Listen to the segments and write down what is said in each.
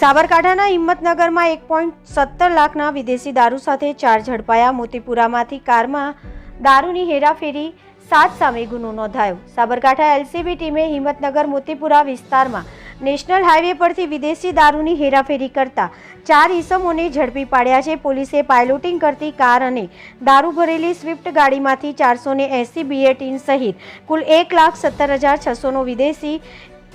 સાબરકાંઠાના હિંમતનગરમાં એક પોઈન્ટ સત્તર લાખના વિદેશી દારૂ સાથે ચાર ઝડપાયા. મોતીપુરામાંથી કારમાં દારૂની હેરાફેરી, સાત સામે ગુનો નોંધાયો. સાબરકાંઠા એલસીબી ટીમે હિંમતનગર, મોતીપુરા વિસ્તારમાં નેશનલ હાઈવે પરથી વિદેશી દારૂની હેરાફેરી કરતા ચાર ઇસમોને ઝડપી પાડ્યા છે. પોલીસે પાયલોટિંગ કરતી કાર અને દારૂ ભરેલી સ્વિફ્ટ ગાડીમાંથી ચારસો ને એંસી બીએટીન સહિત કુલ એક લાખ સત્તર હજાર છસોનો વિદેશી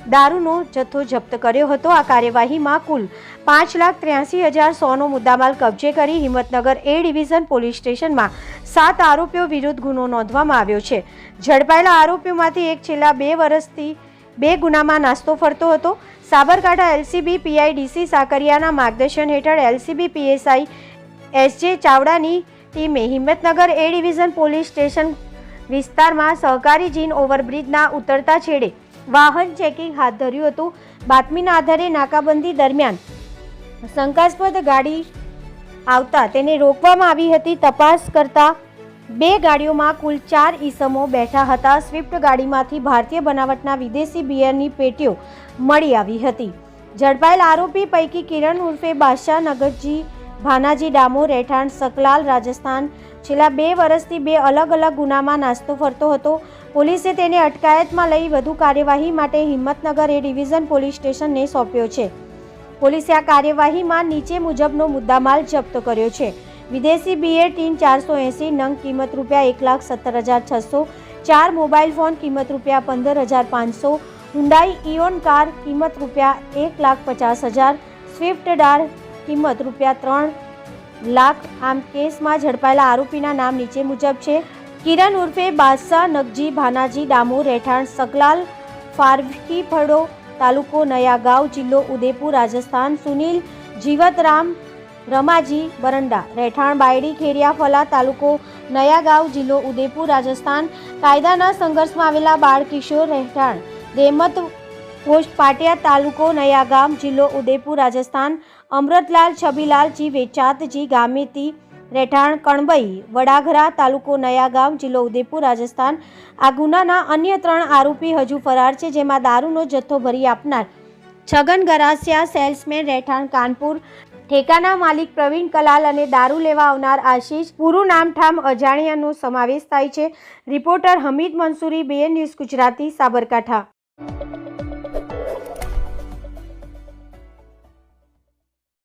દારૂનો જથ્થો જપ્ત કર્યો હતો. આ કાર્યવાહીમાં કુલ પાંચ લાખ ત્ર્યાસી હજાર સોનો મુદ્દામાલ કબજે કરી હિંમતનગર એ ડિવિઝન પોલીસ સ્ટેશનમાં સાત આરોપીઓ વિરુદ્ધ ગુનો નોંધવામાં આવ્યો છે. ઝડપાયેલા આરોપીઓમાંથી એક છેલ્લા બે વર્ષથી બે ગુનામાં નાસ્તો ફરતો હતો. સાબરકાંઠા એલસીબી પીઆઈડીસી સાકરિયાના માર્ગદર્શન હેઠળ એલસીબી પીએસઆઈ એસજે ચાવડાની ટીમે Himmatnagar A division police station વિસ્તારમાં સહકારી જીન ઓવરબ્રિજના ઉતરતા છેડે વાહન ચેકિંગ હાથ ધર્યું હતું. બાતમીના આધારે નાકાબંધી દરમિયાન શંકાસ્પદ ગાડી આવતા તેને રોકવામાં આવી હતી. તપાસ કરતા બે ગાડીઓમાં કુલ ચાર ઈસમો બેઠા હતા. સ્વિફ્ટ ગાડીમાંથી ભારતીય બનાવટના વિદેશી બિયરની પેટીઓ મળી આવી હતી. ઝડપાયેલ આરોપી પૈકી કિરણ ઉર્ફે બાદશાહ નગરજી, ભાનાજી ડામોર, રહેઠાણ સકલાલ, રાજસ્થાન છેલ્લા બે વર્ષથી બે અલગ અલગ ગુનામાં નાસ્તો ફરતો હતો. પોલીસે તેને અટકાયતમાં લઈ વધુ કાર્યવાહી માટે હિંમતનગર એ ડિવિઝન પોલીસ સ્ટેશનને સોંપ્યો છે. પોલીસે આ કાર્યવાહીમાં નીચે મુજબનો મુદ્દામાલ જપ્ત કર્યો છે. વિદેશી બીએ ટીન ચારસો એંસી નંગ કિંમત રૂપિયા એક લાખ સત્તર હજાર છસો, ચાર મોબાઈલ ફોન કિંમત રૂપિયા પંદર હજાર પાંચસો હુન્ડાઈ ઇઓન કાર કિંમત રૂપિયા એક લાખ પચાસ હજાર, સ્વિફ્ટ ડાર કિંમત રૂપિયા ત્રણ લાખ આમ કેસમાં ઝડપાયેલા આરોપીના નામ નીચે મુજબ છે. કિરણ ઉર્ફે બાદશાહ નગજી ભાનાજી ડામુ રહેઠાણ સકલાલ ફારકી ફળો તાલુકો નયાગાંવ જિલ્લો ઉદેપુર રાજસ્થાન સુનિલ જીવતરામ રમાજી બરંડા રહેઠાણ બાયડી ખેરિયા ફલા તાલુકો નયાગાંવ જિલ્લો ઉદેપુર રાજસ્થાન કાયદાના સંઘર્ષમાં આવેલા બાળ કિશોર રહેઠાણ રેમત પોસ્ટ પાટિયા તાલુકો નયા ગામ જિલ્લો ઉદયપુર, રાજસ્થાન. અમૃતલાલ છબીલાલજી વેચાતજી ગામેતી રહેઠાણ કણબઈ, વડાઘરા તાલુકો નયાગામ જિલ્લો ઉદયપુર, રાજસ્થાન. આ ગુનાના અન્ય ત્રણ આરોપી હજુ ફરાર છે, જેમાં દારૂનો જથ્થો ભરી આપનાર છગન ગરાસિયા, સેલ્સમેન રહેઠાણ કાનપુર. ઠેકાના માલિક પ્રવીણ કલાલ અને દારૂ લેવા આવનાર આશીષ પૂરું નામઠામ અજાણ્યાનો સમાવેશ થાય છે. Reporter Hamid Mansuri BN news Gujarati, Sabarkantha.